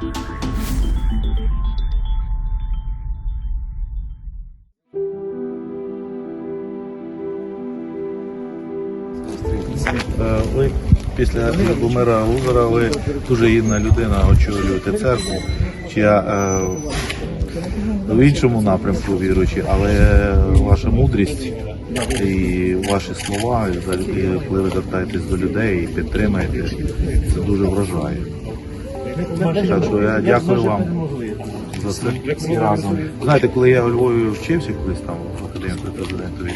Е, Ви після Любомира Лузера ви дуже гідна людина очолюєте церкву, чия е, в іншому напрямку віруючи, але ваша мудрість і ваші слова, і коли ви звертаєтесь до людей і підтримуєте, це дуже вражає. Так що я дякую вам за це всі разом. Знаєте, коли я у Львові вчився колись там в академії президентові,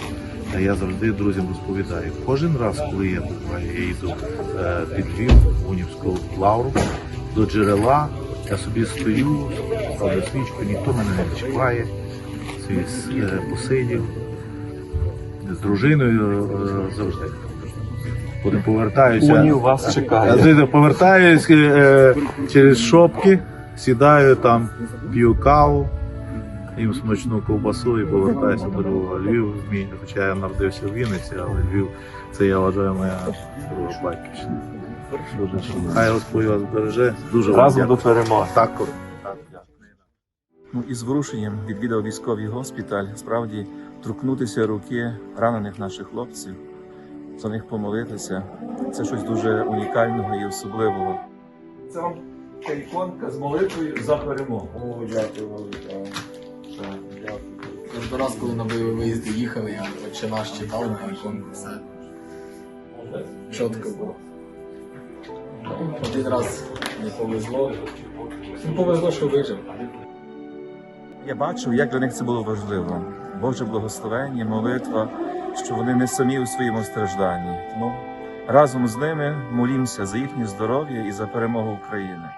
е, я завжди друзям розповідаю. Кожен раз, коли я буваю, я їду е, під Львів, Унівську лавру, до джерела, я собі стою, ставлю свічку, ніхто мене не чіпає, е, посидів з дружиною завжди. Повертаюся. Унів вас Я чекає. звідти повертаюсь е, через шопки, сідаю там, п'ю каву, їм смачну ковбасу і повертаюся до Львова. Львів мій, хоча я народився в Вінниці, але Львів це я вважаю моя друга батьківщина. Хай Господь вас береже. Дуже Разом до перемоги. Так, Коро. так, дякую. Ну і з врушенням відвідав військовий госпіталь. Справді торкнутися руки ранених наших хлопців, за них помолитися. Це щось дуже унікального і особливого. Це вам ця іконка з молитвою за перемогу. О, дякую. Так, дякую. Кожен раз, коли на бойові виїзди їхали, я отче наш читав на іконку, все чітко було. Один раз не повезло. Не повезло, що вижив. Я бачив, як для них це було важливо. Боже благословення, молитва, що вони не самі у своєму стражданні. Тому разом з ними молімося за їхнє здоров'я і за перемогу України.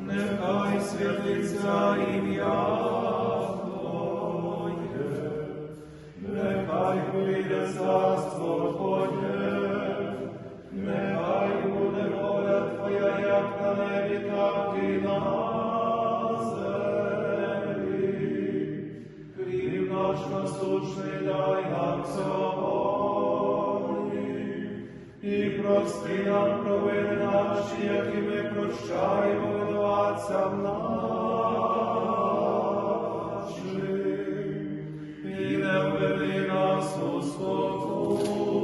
Нехай святиться ім'я прости нам провини наші, які ми прощаємо винуватцям нашим. І не введи нас у спокусу,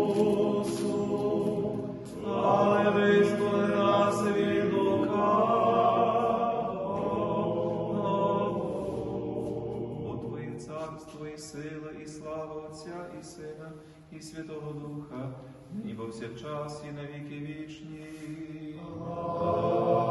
але визволи сила, і слава Отця і Сина, і Святого Духа, і повсякчас, і на віки вічні. Амінь.